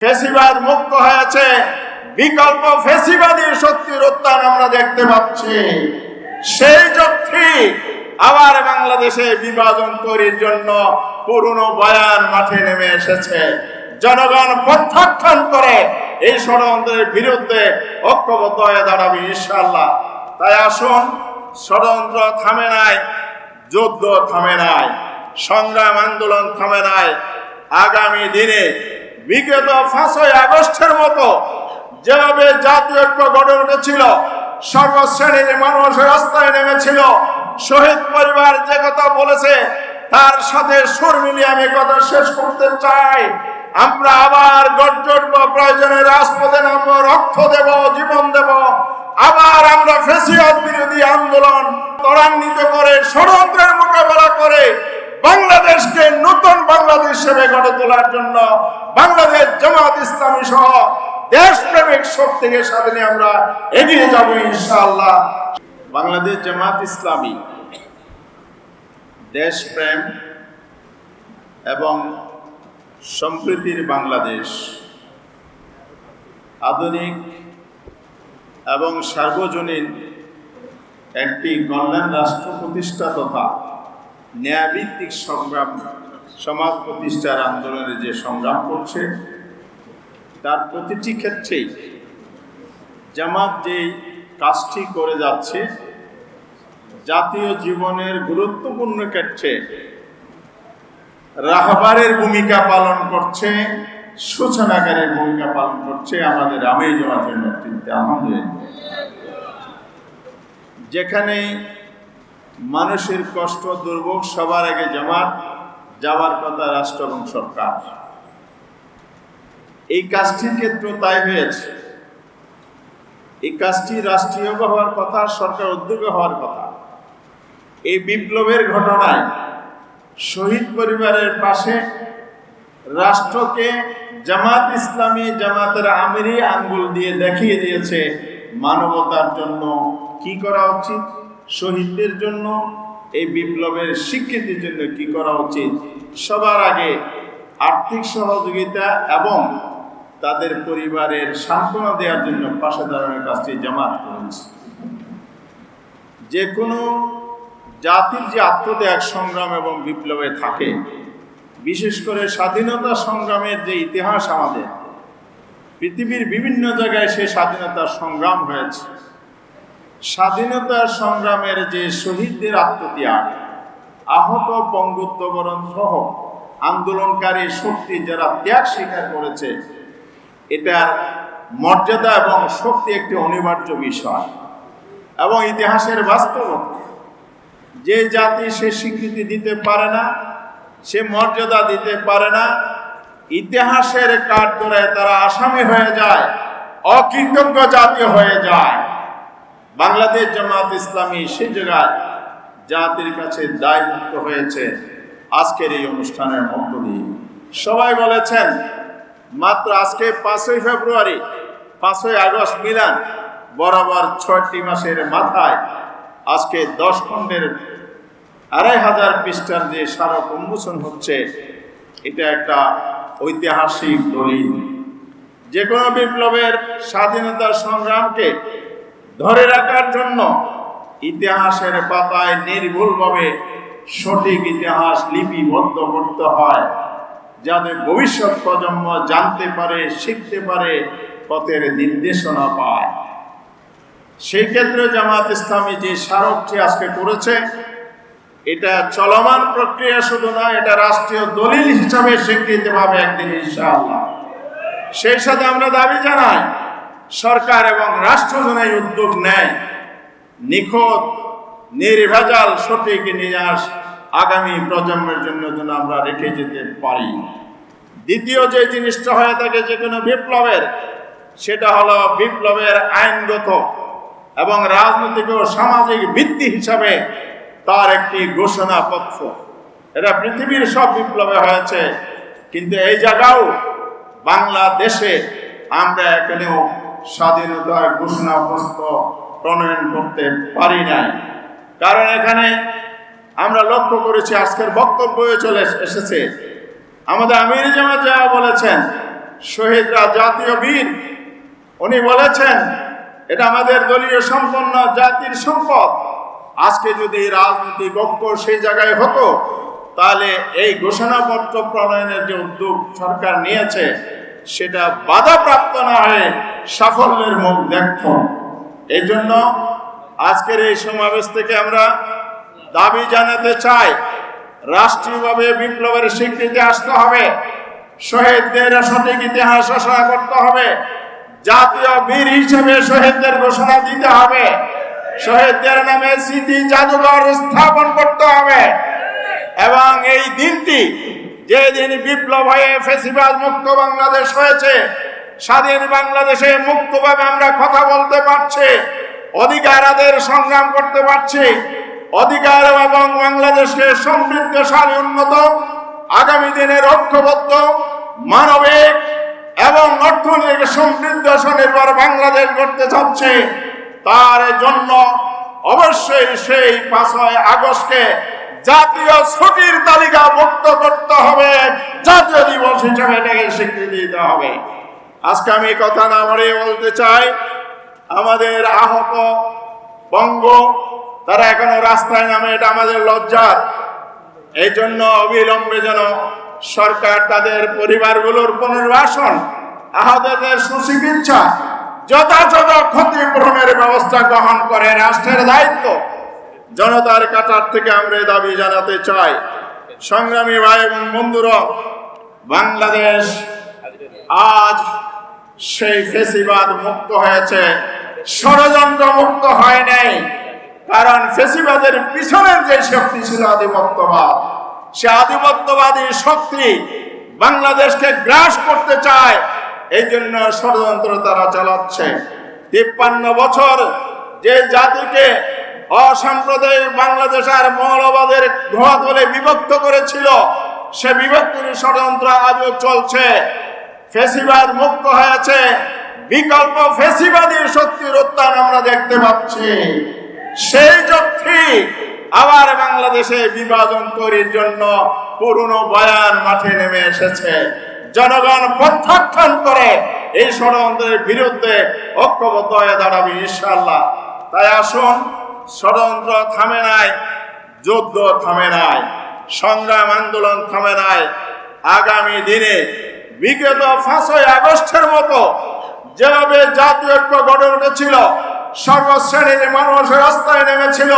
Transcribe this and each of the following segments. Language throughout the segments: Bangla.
ফেসিবাদ মুক্ত হয়েছে। বিকল্প ফেসিবাদী শক্তির উত্থান আমরা দেখতে পাচ্ছি। সেই শক্তি আবার বাংলাদেশে বিভাজন তৈরির জন্য পুরনো বয়ান মাঠে নেমে এসেছে। জনগণ প্রত্যাখ্যান করে এই ষড়যন্ত্রের বিরুদ্ধে ঐক্যবদ্ধ হয়ে দাঁড়াবে ইনশাল্লাহ তাই আসুন, ষড়যন্ত্র থামে নাই, যুদ্ধ থামে নাই, সংগ্রাম আন্দোলন থামে নাই। আগামী দিনে বিগত পাঁচই আগস্টের মতো যেভাবে জাতীয় ঐক্য গড়ে উঠেছিল, সর্বশ্রেণীর মানুষ রাস্তায় নেমেছিল, শহীদ পরিবার যে কথা বলেছে, তার সাথে সুর মিলিয়ে আমি কথা শেষ করতে চাই। আমরা আবার গর্জব প্রয়োজনে রাজপথে নামবো, রক্ত দেব, জীবন দেব। আবার আমরা ফেসিয়াদ বিরোধী আন্দোলন ত্বরান্বিত করে, ষড়যন্ত্রের মোকাবেলা করে বাংলাদেশকে নতুন বাংলাদেশ হিসেবে গড়ে তোলার জন্য বাংলাদেশ জামাত ইসলামী সহ দেশপ্রেমিক শক্তিকে সাথে নিয়ে আমরা এগিয়ে যাব ইনশাআল্লাহ। বাংলাদেশ জামাত ইসলামী দেশপ্রেম এবং সম্প্রীতির বাংলাদেশ আধুনিক এবং সার্বজনীন একটি কল্যাণ রাষ্ট্র প্রতিষ্ঠা তথা ন্যায়ভিত্তিক সংগ্রাম, সমাজ প্রতিষ্ঠার আন্দোলনে যে সংগ্রাম করছে, তার প্রতিটি ক্ষেত্রেই জামাত যেই কাজটি করে যাচ্ছে, জাতীয় জীবনের গুরুত্বপূর্ণ ক্ষেত্রে রাহবারের ভূমিকা পালন করছে, সূচনাকারের ভূমিকা পালন করছে আমাদের আমি জামাতের নেতৃত্বে, আলহামদুলিল্লাহ। যেখানে মানুষের কষ্ট দুর্ভোগ সবার আগে জামাত যাওয়ার কথা রাষ্ট্র এবং সরকার। এই কাজটির ক্ষেত্রে তাই হয়েছে। এই কাজটি রাষ্ট্রীয় হওয়ার কথা, সরকার উদ্যোগে হওয়ার কথা। এই বিপ্লবের ঘটনায় শহীদ পরিবারের পাশে রাষ্ট্রকে জামাত ইসলামী, জামাতের আমিরি আঙ্গুল দিয়ে দেখিয়ে দিয়েছে মানবতার জন্য কি করা উচিত? শহীদদের জন্য, এই বিপ্লবের স্বীকৃতির জন্য কি করা উচিত? সবার আগে আর্থিক সহযোগিতা এবং তাদের পরিবারের সান্ত্বনা দেওয়ার জন্য পাশে দাঁড়ানোর কাজটি জামাত করেছে যে কোনো জাতির যে আত্মত্যাগ সংগ্রাম এবং বিপ্লবে থাকে, বিশেষ করে স্বাধীনতা সংগ্রামের যে ইতিহাস আমাদের, পৃথিবীর বিভিন্ন জায়গায় সে স্বাধীনতার সংগ্রাম হয়েছে। স্বাধীনতার সংগ্রামের যে শহীদদের আত্মত্যাগ, আহত পঙ্গুত্ববরণ সহ আন্দোলনকারী শক্তি যারা ত্যাগ স্বীকার করেছে, এটার মর্যাদা এবং শক্তি একটি অনিবার্য বিষয় এবং ইতিহাসের বাস্তবতা যে জাতি সে স্বীকৃতি দিতে পারে না, সে মর্যাদা দিতে পারে না, ইতিহাসের কাঠ ধরে তারা আসামি হয়ে যায়, অকৃতজ্ঞ জাতি হয়ে যায়। বাংলাদেশ জামাত ইসলামী সে জায়গায় জাতির কাছে দায়মুক্ত হয়েছে। আজকের এই অনুষ্ঠানের মধ্য দিয়ে। সবাই বলেছেন, মাত্র আজকে পাঁচই ফেব্রুয়ারি, পাঁচই আগস্ট মিলান, বরাবর ছয়টি মাসের মাথায় আজকে দশ খণ্ডের আড়াই হাজার পৃষ্ঠার যে স্মারক উন্মোচন হচ্ছে, এটা একটা ঐতিহাসিক দলিল। যে কোনো বিপ্লবের স্বাধীনতার সংগ্রামকে ধরে রাখার জন্য ইতিহাসের পাতায় নির্ভুলভাবে সঠিক ইতিহাস লিপিবদ্ধ করতে হয়, যাতে ভবিষ্যৎ প্রজন্ম জানতে পারে, শিখতে পারে, পথের নির্দেশনা পায়। সেই ক্ষেত্রে জামাত ইসলামী যে স্মারকটি আজকে করেছে, এটা চলমান প্রক্রিয়া শুধু নয়, এটা রাষ্ট্রীয় দলিল হিসাবে স্বীকৃতি পাবে একদিন ইনশাআল্লাহ। সেই সাথে আমরা দাবি জানাই সরকার এবং রাষ্ট্র উদ্যোগ নেয়। নিখোঁজ, নির্ভেজাল, সঠিক নিরাশ আগামী প্রজন্মের জন্য যেন আমরা রেখে যেতে পারি। দ্বিতীয় যে জিনিসটা হয়ে থাকে যে কোনো বিপ্লবের, সেটা হলো বিপ্লবের আইনগত এবং রাজনৈতিক ও সামাজিক ভিত্তি হিসাবে তার একটি ঘোষণাপত্র। এটা পৃথিবীর সব বিপ্লবে হয়েছে, কিন্তু এই জায়গাও বাংলাদেশে আমরা এখানেও স্বাধীনতার ঘোষণাপত্র প্রণয়ন করতে পারি নাই। কারণ এখানে আমরা লক্ষ্য করেছি আজকের বক্তব্যে চলে এসেছে। আমাদের আমির জামাত যা বলেছেন শহীদরা জাতীয় বীর, উনি বলেছেন, এটা আমাদের দলীয় সম্পন্ন জাতির সম্পদ। আজকে যদি রাজনৈতিক ঐক্য সেই জায়গায় হতো, তাহলে এই ঘোষণাপত্র প্রণয়নের যে উদ্যোগ সরকার নিয়েছে সেটা বাধাপ্রাপ্ত না হয়ে সাফল্যের মুখ দেখত এই জন্য আজকের এই সমাবেশ থেকে আমরা দাবি জানাতে চাই, রাষ্ট্রীয়ভাবে বিপ্লবের স্বীকৃতি আসতে হবে, শহীদদের সঠিক ইতিহাস ঘোষণা করতে হবে, জাতীয় বীর হিসেবে শহীদদের ঘোষণা দিতে হবে, শহীদদের নামে স্মৃতি জাদুঘর স্থাপন করতে হবে, এবং এই দিনটি যেদিন বিপ্লব হয়ে ফেসিবাদ মুক্ত বাংলাদেশ হয়েছে, স্বাধীন বাংলাদেশে মুক্তভাবে আমরা কথা বলতে পারছি, অধিকার আদের সংগ্রাম করতে পারছি, অধিকার এবং বাংলাদেশকে সমৃদ্ধশালী, উন্নত, আগামী দিনের ঐক্যবদ্ধ মানবিক এবং অর্থনৈতিক সমৃদ্ধ স্বনির্ভর বাংলাদেশ গড়তে চাচ্ছে, তার জন্য অবশ্যই সেই পাঁচই আগস্টকে জাতীয় ছুটির তালিকা মুক্ত করতে হবে। জাতীয় দিবস হিসেবে এটাকে স্বীকৃতি দিতে হবে। আজকে আমি কথা না বলে বলতে চাই, আমাদের আহত বঙ্গ, তারা এখনও রাস্তায় নামে, এটা আমাদের লজ্জার। এই জন্য অবিলম্বে যেন সরকার তাদের পরিবারগুলোর পুনর্বাসন, আহতদের সুচিকিৎসা, যথাযথ ক্ষতিপূরণের ব্যবস্থা গ্রহণ করে রাষ্ট্রের দায়িত্ব। জনতার কাটার থেকে আমরা দাবি জানাতে চাই। সংগ্রামী ভাই এবং বন্ধুরা, বাংলাদেশ আজ সেই ফেসিবাদ মুক্ত হয়েছে। ষড়যন্ত্র মুক্ত হয় নাই, কারণ ফেসিবাদের পিছনের যে শক্তি ছিল আধিপত্যবাদ, সে আধিপত্যবাদী শক্তি বাংলাদেশকে গ্রাস করতে চায়, এই জন্য ষড়যন্ত্র তারা চালাচ্ছে। তিপ্পান্ন বছর যে জাতিকে অসাম্প্রদায়িক বাংলাদেশ আর মৌলবাদের ধোয়া তলে বিভক্ত করেছিল। সে বিভক্তির ষড়যন্ত্র আজও চলছে। ফেসিবাদ মুক্ত হয়েছে। বিকল্প ফেসিবাদী শক্তির উত্থান আমরা দেখতে পাচ্ছি। সেই শক্তি আবার বাংলাদেশে বিভাজন তৈরির জন্য পুরনো বয়ান মাঠে নেমে এসেছে। জনগণ প্রত্যাখ্যান করে এই ষড়যন্ত্রের বিরুদ্ধে ঐক্যবদ্ধ হয়ে দাঁড়াবে ইনশাল্লাহ তাই আসুন ষড়যন্ত্র থামে নাই, যুদ্ধ থামে নাই, সংগ্রাম আন্দোলন থামে নাই। আগামী দিনে বিগত পাঁচই আগস্টের মতো যেভাবে জাতীয় ঐক্য গড়ে উঠেছিল, সর্বশ্রেণীর মানুষ রাস্তায় নেমেছিল,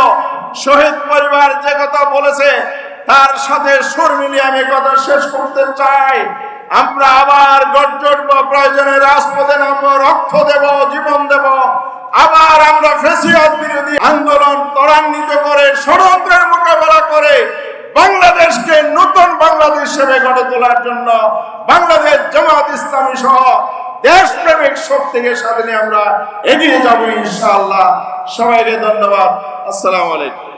শহীদ পরিবার যে কথা বলেছে, তার সাথে সুর মিলিয়ে আমি কথা শেষ করতে চাই। আমরা আবার গর্জটব প্রয়োজনে রাজপথে নামবো, রক্ত দেব, জীবন দেব। আবার আমরা ফেসিয়াদ বিরোধী আন্দোলন ত্বরান্বিত করে, ষড়যন্ত্রের মোকাবেলা করে বাংলাদেশকে নতুন বাংলাদেশ হিসেবে গড়ে তোলার জন্য বাংলাদেশ জামাত ইসলামী সহ দেশপ্রেমিক শক্তিকে সাথে আমরা এগিয়ে যাব ইনশাআল্লাহ। সবাইকে ধন্যবাদ। আসসালামু আলাইকুম।